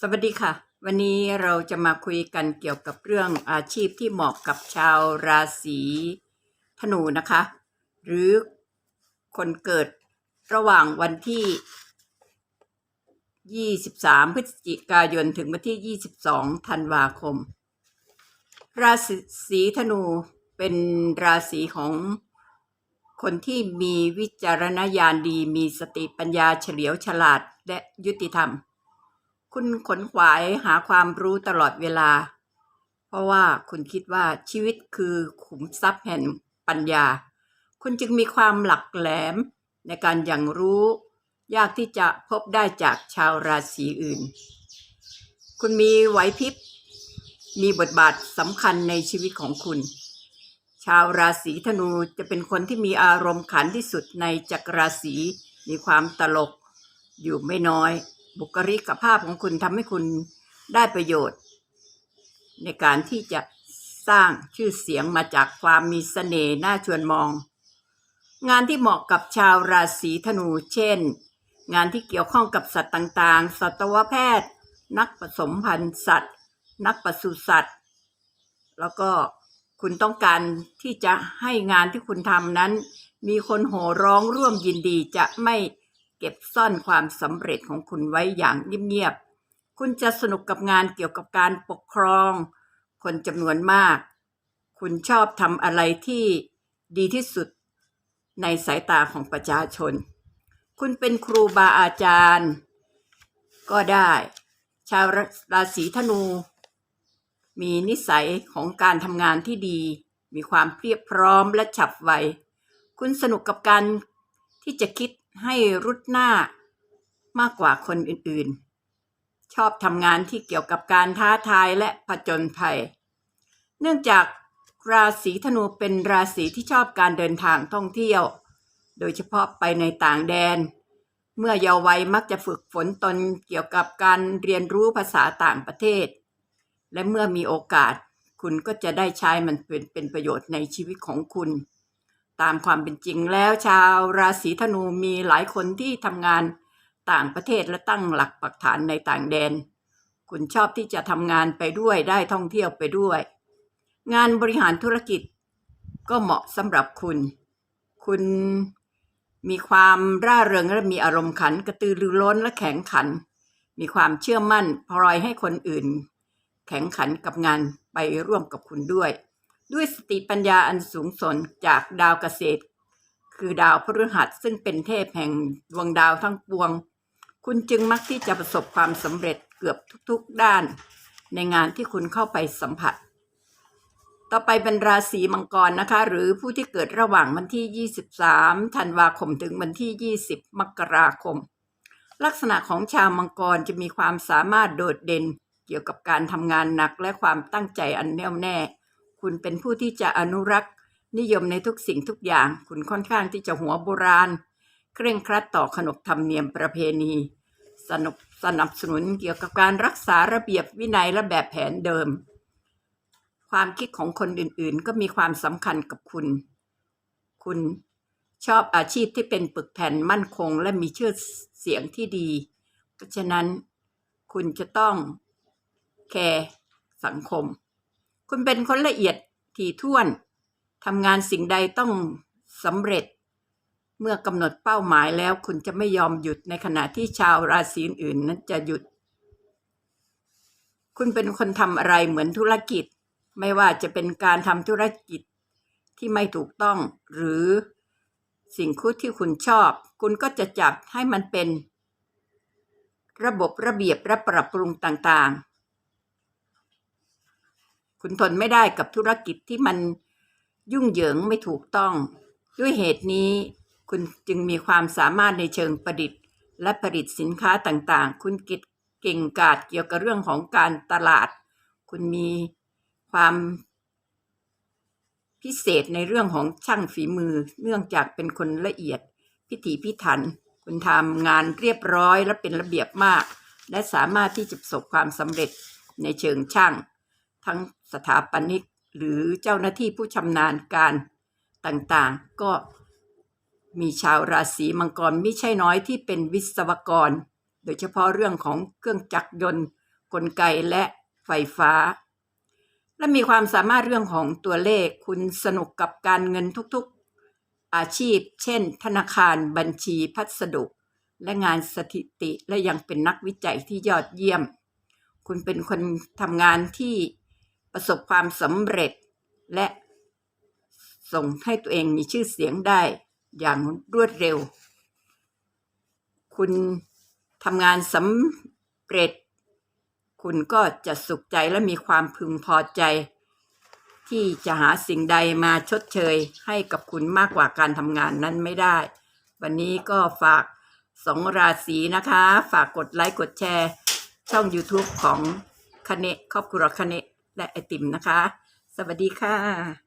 สวัสดีค่ะ วันนี้เราจะมาคุยกันเกี่ยวกับเรื่องอาชีพที่เหมาะกับชาวราศีธนูนะคะ หรือคนเกิดระหว่างวันที่ 23 พฤศจิกายนถึงวันที่ 22 ธันวาคม ราศีธนูเป็นราศีของคนที่มีวิจารณญาณดี มีสติปัญญาเฉลียวฉลาดและยุติธรรม คุณขนขวายหาความรู้ตลอดเวลา เพราะว่าคุณคิดว่าชีวิตคือขุมทรัพย์แห่งปัญญา คุณจึงมีความหลักแหลมในการอย่างรู้ ยากที่จะพบได้จากชาวราศีอื่น คุณมีไหวพริบ มีบทบาทสำคัญในชีวิตของคุณ ชาวราศีธนูจะเป็นคนที่มีอารมณ์ขันที่สุดในจักรราศีมีความตลกอยู่ไม่น้อย บุคลิกภาพของคุณทำให้คุณได้ประโยชน์ ในการที่จะสร้างชื่อเสียงมาจากความมีเสน่ห์น่าชวนมอง งานที่เหมาะกับชาวราศีธนูเช่น งานที่เกี่ยวข้องกับสัตว์ต่างๆ สัตวแพทย์ นักผสมพันธุ์สัตว์ นักปศุสัตว์ แล้วก็คุณต้องการที่จะให้งานที่คุณทำนั้น มีคนโห่ร้องร่วมยินดีจะไม่ เก็บซ่อนความสำเร็จของคุณไว้อย่างเงียบๆ คุณจะสนุกกับงานเกี่ยวกับการปกครอง คนจำนวนมาก คุณชอบทำอะไรที่ดีที่สุดในสายตาของประชาชน คุณเป็นครูบาอาจารย์ ก็ได้ ชาวราศีธนู มีนิสัยของการทำงานที่ดี มีความเพียบพร้อมและฉับไว คุณสนุกกับการที่จะคิด ให้รุดหน้ามากกว่าคนอื่นๆ ชอบทำงานที่เกี่ยวกับการท้าทายและผจญภัย เนื่องจากราศีธนูเป็นราศีที่ชอบการเดินทางท่องเที่ยว โดยเฉพาะไปในต่างแดน เมื่อเยาว์วัยมักจะฝึกฝนตนเกี่ยวกับการเรียนรู้ภาษาต่างประเทศ และเมื่อมีโอกาส คุณก็จะได้ใช้มันเป็นเป็นประโยชน์ในชีวิตของคุณ ตามความเป็นจริงแล้วชาวราศีธนูมีหลายคนที่ทำงานต่างประเทศและตั้งหลักปักฐานในต่างแดน คุณชอบที่จะทำงานไปด้วยได้ท่องเที่ยวไปด้วย งานบริหารธุรกิจก็เหมาะสำหรับคุณ คุณมีความร่าเริงและมีอารมณ์ขันกระตือรือร้นและแข็งขัน มีความเชื่อมั่นพลอยให้คนอื่น แข็งขันกับงานไปร่วมกับคุณด้วย ด้วยสติปัญญาอันสูงส่งจากดาวเกษตร คือดาวพฤหัสซึ่งเป็นเทพแห่งดวงดาวทั้งปวง คุณจึงมักที่จะประสบความสำเร็จเกือบทุกๆด้าน ในงานที่คุณเข้าไปสัมผัส ต่อไปเป็นราศีมังกรนะคะ หรือผู้ที่เกิดระหว่างวันที่ 23 ธันวาคมถึงวันที่ 20 มกราคม ลักษณะของชาวมังกรจะมีความสามารถโดดเด่นเกี่ยวกับการทำงานหนักและความตั้งใจอันแน่วแน่ คุณเป็นผู้ที่จะอนุรักษ์ นิยมในทุกสิ่งทุกอย่าง คุณค่อนข้างที่จะหัวโบราณ เคร่งครัดต่อขนบธรรมเนียมประเพณี สนับสนับสนุนเกี่ยวกับการรักษาระเบียบวินัยและแบบแผนเดิม ความคิดของคนอื่นๆ ก็มีความสำคัญกับคุณ คุณชอบอาชีพที่เป็นปึกแผ่นมั่นคง และมีชื่อเสียงที่ดี เพราะฉะนั้นคุณจะต้องแคร์สังคม คุณเป็นคนละเอียดถี่ถ้วนทำงานสิ่งใดต้องสำเร็จ เมื่อกำหนดเป้าหมายแล้ว คุณจะไม่ยอมหยุดในขณะที่ชาวราศีอื่นนั้นจะหยุด คุณเป็นคนทำอะไรเหมือนธุรกิจ ไม่ว่าจะเป็นการทำธุรกิจที่ไม่ถูกต้องหรือสิ่งคุดที่คุณชอบ คุณก็จะจับให้มันเป็น ระบบระเบียบและปรับปรุงต่าง คุณทนไม่ได้กับธุรกิจที่มันยุ่งเหยิงไม่ถูกต้อง ด้วยเหตุนี้คุณจึงมีความสามารถในเชิงประดิษฐ์ และผลิตสินค้าต่างๆ คุณกิจเก่งกาจเกี่ยวกับเรื่องของการตลาด คุณมีความพิเศษในเรื่องของช่างฝีมือ เนื่องจากเป็นคนละเอียด พิถีพิถัน คุณทำงานเรียบร้อยและเป็นระเบียบมาก และสามารถที่จะประสบความสำเร็จในเชิงช่าง ทั้งสถาปนิกหรือเจ้าหน้าที่ผู้ชำนาญการต่างๆ ก็มีชาวราศีมังกรไม่ใช่น้อยที่เป็นวิศวกร โดยเฉพาะเรื่องของเครื่องจักรยนต์ กลไกและไฟฟ้า และมีความสามารถเรื่องของตัวเลขคุณสนุกกับการเงินทุกๆ อาชีพ เช่น ธนาคารบัญชีพัสดุ และงานสถิติและยังเป็นนักวิจัยที่ยอดเยี่ยม คุณเป็นคนทำงานที่ ประสบความสำเร็จ และส่งให้ตัวเองมีชื่อเสียงได้อย่างรวดเร็ว คุณทำงานสำเร็จ คุณก็จะสุขใจและมีความพึงพอใจ ที่จะหาสิ่งใดมาชดเชยให้กับคุณมากกว่าการทำงานนั้นไม่ได้ วันนี้ก็ฝากสองราศีนะคะ ฝากกดไลค์กดแชร์ ช่อง YouTube ของคเนะครอบครัวคเนะ และไอติมนะคะ สวัสดีค่ะ